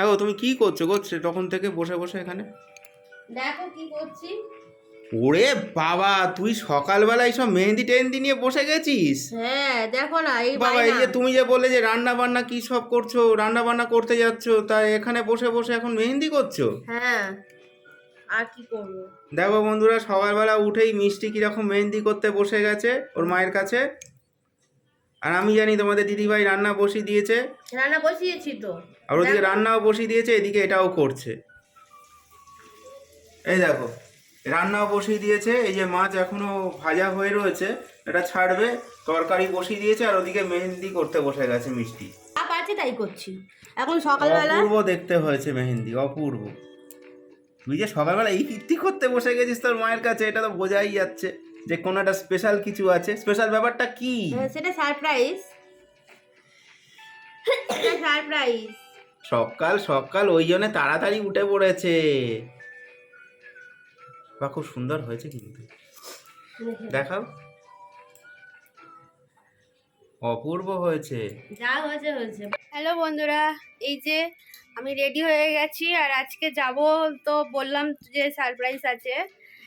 হ্যাঁ গো তুমি কি করছ গো? তখন থেকে বসে বসে এখানে। দেখো কি করছি। ওরে বাবা তুই সকালবেলায় সব মেহেন্দি টেহেন্দি নিয়ে বসে গেছিস? হ্যাঁ দেখো না এই বাবা এই যে তুমি যে বললে যে রান্না বান্না কি সব করছ রান্না বান্না করতে যাচ্ছ তা এখানে বসে বসে এখন মেহেন্দি করছ? হ্যাঁ আর কি করব? দেখো বন্ধুরা সকালবেলা উঠেই মিষ্টি কীরকম মেহেন্দি করতে বসে গেছে ওর মায়ের কাছে। আর আমি জানি তোমাদের দিদিভাই রান্না বসিয়ে দিয়েছে। রান্না বসিয়েছি তো। আর ওদিকে রান্নাও বসিয়ে দিয়েছে এদিকে এটাও করছে। এই দেখো রান্নাও বসিয়ে দিয়েছে এই যে মাছ এখনও ভাজা হয়ে রয়েছে এটা ছাড়বে তরকারি বসিয়ে দিয়েছে আর ওদিকে মেহেন্দি করতে বসে গেছে মিষ্টি। পারছি তাই করছি। এখন সকালবেলা অপূর্ব দেখতে হয়েছে মেহেন্দি অপূর্ব। তুই যে সকালবেলা এই কীর্তি করতে বসে গেছিস তোর মায়ের কাছে এটা তো বোঝাই যাচ্ছে যে কোনো একটা স্পেশাল কিছু আছে। স্পেশাল ব্যাপারটা কি? হ্যাঁ, সেটা সারপ্রাইজ সারপ্রাইজ সকাল সকাল ওই জন্য তাড়াতাড়ি উঠে পড়েছে। বা খুব সুন্দর হয়েছে কিন্তু। দেখাও। অপূর্ব হয়েছে। যা হয়েছে হয়েছে। হ্যালো বন্ধুরা এই যে আমি রেডি হয়ে গেছি আর আজকে যাব তো বললাম যে সারপ্রাইজ আছে।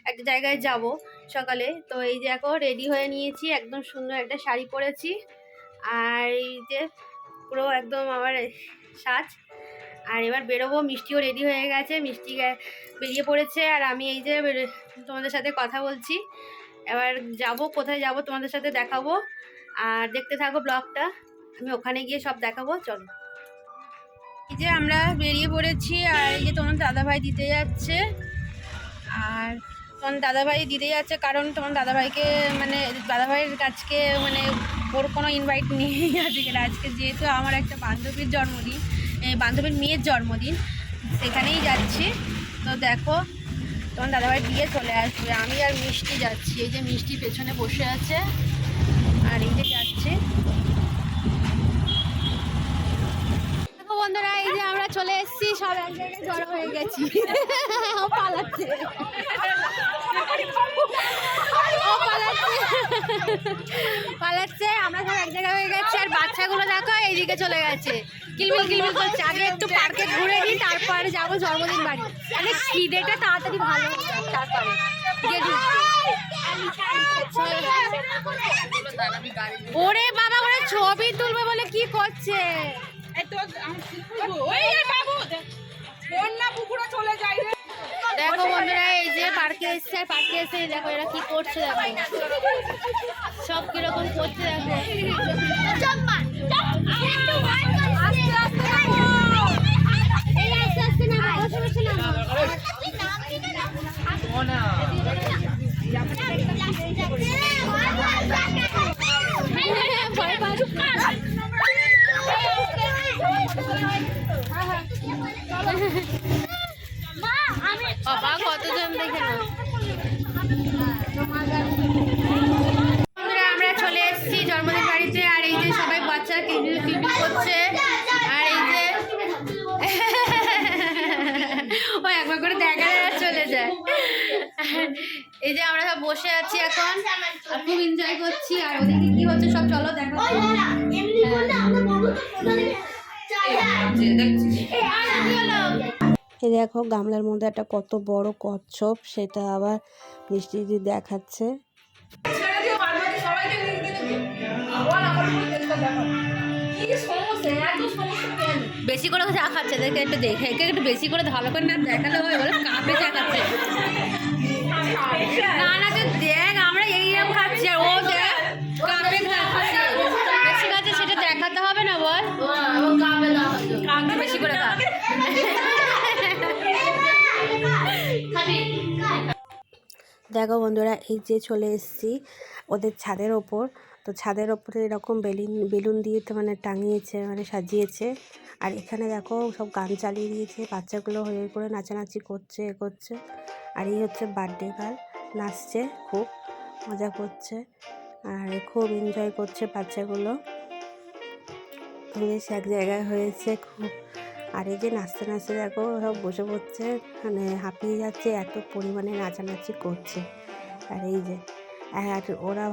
একটা জায়গায় যাব সকালে। তো এই যে এখন রেডি হয়ে নিয়েছি। একদম সুন্দর একটা শাড়ি পরেছি। আর এই যে পুরো একদম আমার সাজ। আর এবার বেরোবো, মিষ্টিও রেডি হয়ে গেছে, মিষ্টি বেরিয়ে পড়েছে। আর আমি এই যে তোমাদের সাথে কথা বলছি। এবার যাব, কোথায় যাব তোমাদের সাথে দেখাবো। আর দেখতে থাকো ব্লগটা। আমি ওখানে গিয়ে সব দেখাবো, চলো। এই যে আমরা বেরিয়ে পড়েছি, আর এই যে তোমার দাদাভাই দিতে যাচ্ছে। আর তোমার দাদাভাই দিতে যাচ্ছে কারণ তোমার দাদাভাইকে মানে দাদাভাইয়ের কাছকে মানে ওর কোনো ইনভাইট নেই আজকে আজকে যেহেতু আমার একটা বান্ধবীর জন্মদিন বান্ধবীর মেয়ের জন্মদিন, সেখানেই যাচ্ছি। তো দেখো তখন দাদাভাই দিয়ে চলে আসবে, আমি আর মিষ্টি যাচ্ছি, এই যে মিষ্টি পেছনে বসে আছে, আর এই যে যাচ্ছে। বন্ধুরা, এই যে আমরা চলে এসেছি, সব এক জায়গায় জড়ো হয়ে গেছি। পালাচ্ছে ও পালাচ্ছে পালাচ্ছে আমরা সব এক জায়গায় হয়ে গেছি আর বাচ্চাগুলো এইদিকে চলে গেছে। কিলবিল কিলবিল করছে। আগে একটু পার্কে ঘুরে নিই তারপরে যাব জন্মদিন বাড়ি। মানে খিদেটা তাড়াতাড়ি ভালো তারপরে। ওরে বাবা ওরে ছবি তুলবে বলে কি করছে? দেখো। বন্ধুরা এই যে পার্কে এসছে আর পার্কে এসে দেখো এরা কি করছে দেখো। সব কীরকম করছে দেখো। কতজন দেখে আমরা চলে এসেছি জন্মদিন বাড়িতে, আর এই যে সবাই বাচ্চা কিলবিল করছে, আর এই যে ও একবার করে দেখা চলে যায়। এই যে আমরা সব বসে আছি এখন খুব এনজয় করছি, আর ওদিকে কি হচ্ছে সব চলো দেখো এই দেখো, গামলার মধ্যে একটা কত বড় কচ্ছপ, সেটা আবার মিষ্টি দিয়ে দেখাচ্ছে। বেশি করে চা খাচ্ছে, দেখে একটু দেখে, একে একটু বেশি করে ভালো করে না দেখালে হয় বলে কাপে চা খাচ্ছে। না না দেখ দেখো বন্ধুরা, এই যে চলে এসেছি ওদের ছাদের ওপর। তো ছাদের ওপরে এরকম বেলুন বেলুন দিয়ে তো মানে টাঙিয়েছে মানে সাজিয়েছে। আর এখানে দেখো সব গান চালিয়ে দিয়েছে, বাচ্চাগুলো হয়ে করে নাচানাচি করছে, এ করছে। আর এই হচ্ছে বার্থডে গার্ল নাচছে খুব, মজা করছে। আর খুব এনজয় করছে বাচ্চাগুলো। বেশ এক জায়গায় হয়েছে খুব। আর এই যে নাচতে নাচতে দেখো সব বসে পড়ছে মানে হাঁপিয়ে যাচ্ছে, এত পরিমাণে নাচানাচি করছে। আর এই যে, আর ওরা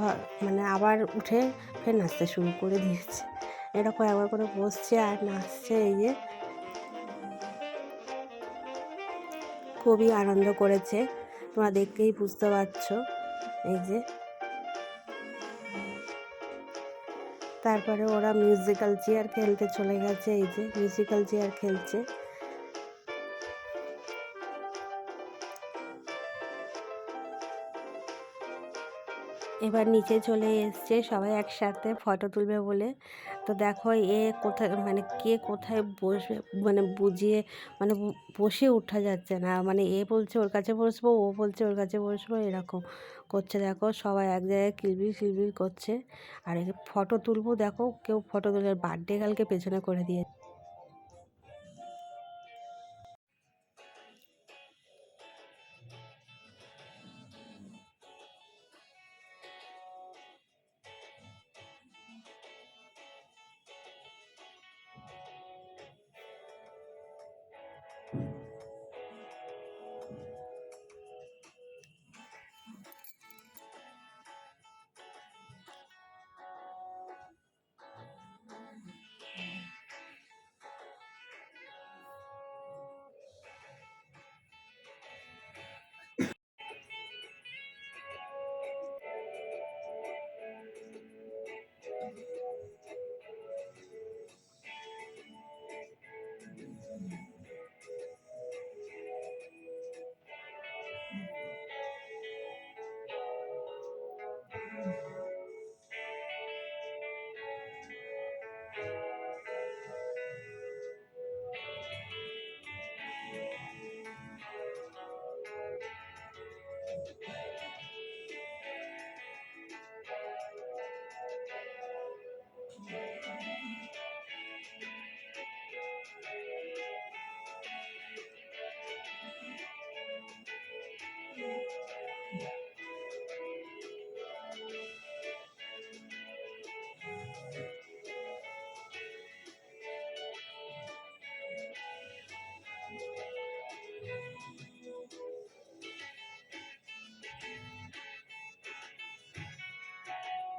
মানে আবার উঠে ফের নাচতে শুরু করে দিয়েছে। এরকম একবার করে বসছে আর নাচছে এই যে। খুবই আনন্দ করেছে, তোমরা দেখলেই বুঝতে পারছ। এই যে তারপরে ওরা মিউজিক্যাল চেয়ার খেলতে চলে গেছে এই যে মিউজিক্যাল চেয়ার খেলছে। এবার নিচে চলে এসছে, সবাই একসাথে ফটো তুলবে বলে। তো দেখো এ কোথায় মানে কে কোথায় বসবে মানে বুঝিয়ে মানে বসে ওঠা যাচ্ছে না। মানে এ বলছে ওর কাছে বসবো, ও বলছে ওর কাছে বসবো, এরকম করছে। দেখো সবাই এক জায়গায় কিলবিল কিলবিল করছে। আর ফটো তুলবো, দেখো কেউ ফটো তুলে। বার্থডে কালকে পেছনে করে দিয়ে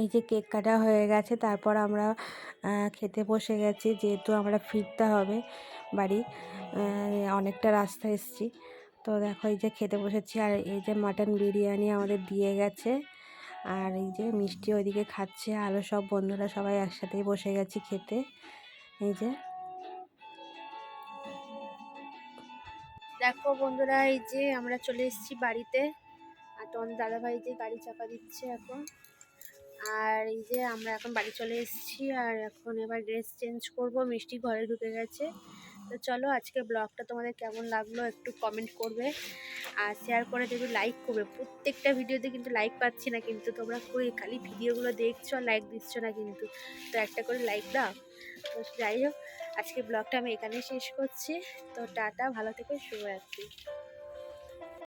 এই যে কেক কাটা হয়ে গেছে, তারপর আমরা খেতে বসে গেছি, যেহেতু আমরা ফিরতে হবে বাড়ি অনেকটা রাস্তা এসেছি। তো দেখো এই যে খেতে বসেছি, আর এই যে মাটন বিরিয়ানি আমাদের দিয়ে গেছে, আর এই যে মিষ্টি ওইদিকে খাচ্ছে আরও সব বন্ধুরা সবাই একসাথেই বসে গেছি খেতে, এই যে। দেখো বন্ধুরা, এই যে আমরা চলে এসেছি বাড়িতে, আর তোমার দাদাভাই যে গাড়ি চাপা দিচ্ছে এখন। আর এই যে আমরা এখন বাড়ি চলে এসেছি, আর এখন এবার ড্রেস চেঞ্জ করব। মিষ্টি ঘরে ঢুকে গেছে। তো চলো আজকে ব্লগটা তোমাদের কেমন লাগল একটু কমেন্ট করবে। আর শেয়ার করে দেবে লাইক করবে। প্রত্যেকটা ভিডিওতে কিন্তু লাইক পাচ্ছি না, কিন্তু তোমরা কই খালি ভিডিওগুলো দেখছ আর লাইক দিচ্ছ না কিন্তু। তো একটা করে লাইক দাও। তো যাই হোক, আজকে ব্লগটা আমি এখানেই শেষ করছি। তো টাটা, ভালো থেকে, শুভরাত্রি।